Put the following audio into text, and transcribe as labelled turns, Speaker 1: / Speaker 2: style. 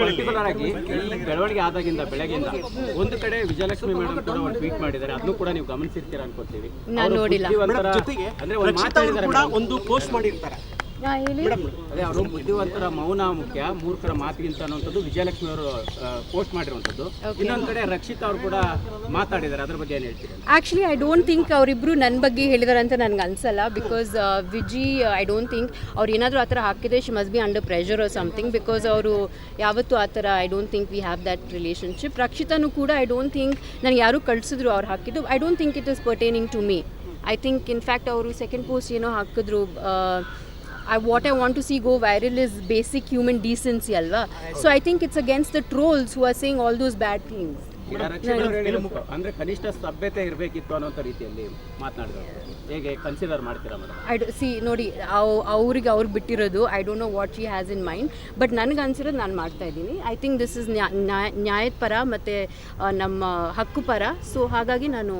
Speaker 1: Particular ಆಗಿ ಈ ಬೆಳವಣಿಗೆ ಆದಾಗಿಂದ ಬೆಳಗ್ಗೆಯಿಂದ ಒಂದು ಕಡೆ ವಿಜಯಲಕ್ಷ್ಮಿ ಮೇಡಮ್ ಕೂಡ ಒಂದು ಟ್ವೀಟ್ ಮಾಡಿದ್ದಾರೆ. ಅದನ್ನು ಕೂಡ ನೀವು ಗಮನಿಸಿರ್ತೀರಾ ಅನ್ಕೋತೀವಿ.
Speaker 2: ನೋಡಿಲ್ಲ.
Speaker 3: ಜೊತೆಗೆ
Speaker 1: ಅಂದ್ರೆ ಒಂದು
Speaker 3: ಕೂಡ ಒಂದು ಪೋಸ್ಟ್ ಮಾಡಿರ್ತಾರೆ.
Speaker 1: ಅದೇ ಅವರು ಬುದ್ಧಿವಂತರ ಮೌನ ಮುಖ್ಯ ಮೂರ್ಖರ ಮಾತಿಗಿಂತ ಅನ್ನುವಂಥದ್ದು ವಿಜಯಲಕ್ಷ್ಮಿ ಅವರು ಪೋಸ್ಟ್ ಮಾಡಿರುವಂಥದ್ದು. ಇನ್ನೊಂದ್ ಕಡೆ ರಕ್ಷಿತಾ ಅವರು ಕೂಡ ಮಾತಾಡಿದ್ದಾರೆ. ಅದ್ರ ಬಗ್ಗೆ ಏನು ಹೇಳ್ತೀರಾ?
Speaker 2: ಆ್ಯಕ್ಚುಲಿ ಐ ಡೋಂಟ್ ಥಿಂಕ್ ಅವರಿಬ್ಬರು ನನ್ನ ಬಗ್ಗೆ ಹೇಳಿದಾರೆ ಅಂತ ನನಗೆ ಅನ್ಸಲ್ಲ because Viji I don't think ಅವ್ರು ಏನಾದರೂ ಆ ಥರ ಹಾಕಿದ್ರೆ she must be under pressure or something because ಅವರು ಯಾವತ್ತೂ ಆ ಥರ I don't think we have that relationship ರಕ್ಷಿತಾನು ಕೂಡ ಐ ಡೋಂಟ್ ಥಿಂಕ್ ನನಗೆ ಯಾರು ಕಳಿಸಿದ್ರು ಅವ್ರು ಹಾಕಿದ್ದು. I don't think it is pertaining to me I think in fact ಅವರು ಸೆಕೆಂಡ್ ಪೋಸ್ಟ್ ಏನೋ ಹಾಕಿದ್ರು I what I want to see go viral is basic human decency ಅಲ್ವಾ so I think it's against the trolls who are saying all those bad things
Speaker 1: ಈಗ ರಕ್ಷಿತಾ ಅಂದ್ರೆ ಕನಿಷ್ಠ ಸಭ್ಯತೆ ಇರಬೇಕಿತ್ತು ಅನ್ನೋಂಥ ರೀತಿಯಲ್ಲಿ ಮಾತನಾಡಿದ್ರು ಹೇಗೆ ಕನ್ಸಿಡರ್ ಮಾಡ್ತೀರಾ
Speaker 2: ಐ ಡು ಸಿ ನೋಡಿ ಅವ್ ಅವ್ರಿಗೆ ಅವ್ರಿಗೆ ಬಿಟ್ಟಿರೋದು I don't know what she has in mind but ನನಗೆ ಅನ್ಸಿರೋದು ನಾನು ಮಾಡ್ತಾ ಇದ್ದೀನಿ. ಐ ಥಿಂಕ್ ದಿಸ್ ಇಸ್ ನ್ಯಾಯದ ಪರ ಮತ್ತು ನಮ್ಮ ಹಕ್ಕು ಪರ ಸೊ ಹಾಗಾಗಿ ನಾನು